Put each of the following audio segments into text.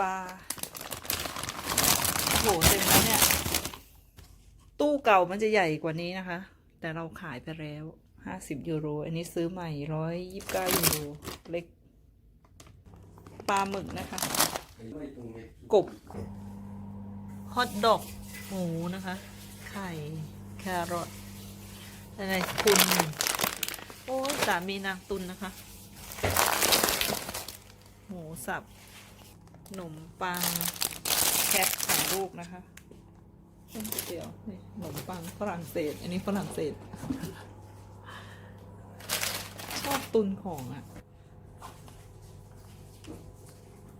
ปลาโหเต็มแล้วเนี่ย ตู้เก่ามันจะใหญ่กว่านี้นะคะ แต่เราขายไปแล้วห้าสิบยูโร อันนี้ซื้อใหม่ร้อยยี่สิบเก้ายูโร เล็ก ปลาหมึกนะคะ กบ ฮอทดอก หมูนะคะ ไข่ แครอทอะไรคุณ โอ้สามีนางตุนนะคะ หมูสับ นมปังแคทของลูกนะคะเดี๋ยวนี่ขนมปังฝรั่งเศส อันนี้ฝรั่งเศส ชอบตุนของอะ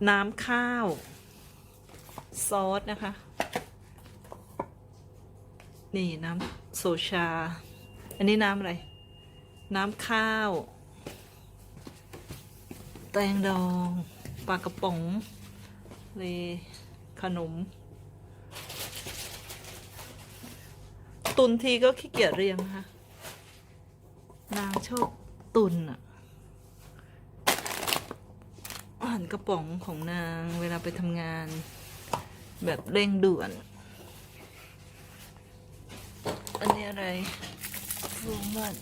น้ำข้าว ซอสนะคะ นี่น้ำโซชา อันนี้น้ำอะไร น้ำข้าว แตงดอง ปลากระป๋อง เลขนม ตุนทีก็ขี้เกียจเรียงนะคะนางชอบตุนอะอาหารกระป๋องของนางเวลาไปทำงาน แบบเร่งด่วน อันนี้อะไรฟูมัน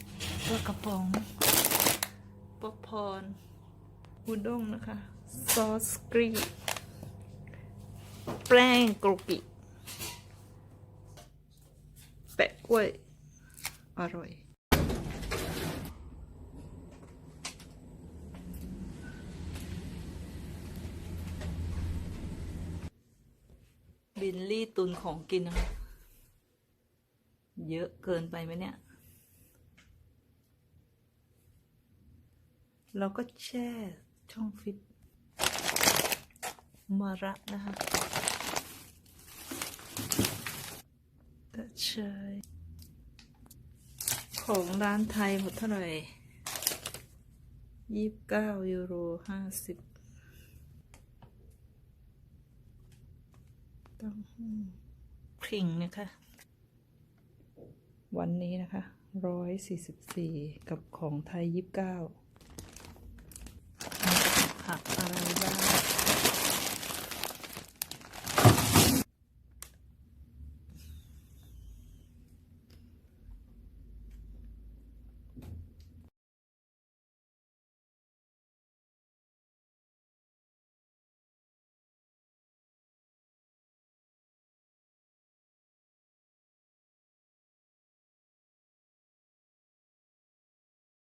ปลากระป๋องป๊อปพอร์นอุด้งนะคะ ซอสกรี แป้งโกกิแปะกล้วย อร่อยบินลี่ตุนของกินนะคะเยอะเกินไปไหมเนี่ย เราก็แช่ช่องฟิต มาระนะคะกระเชยของร้านไทยหมดเท่าไหร่ยี่สิบเก้ายูโรห้าสิบต้องพริงนะคะ วันนี้นะคะร้อยสี่สิบสี่กับของไทยยี่สิบเก้า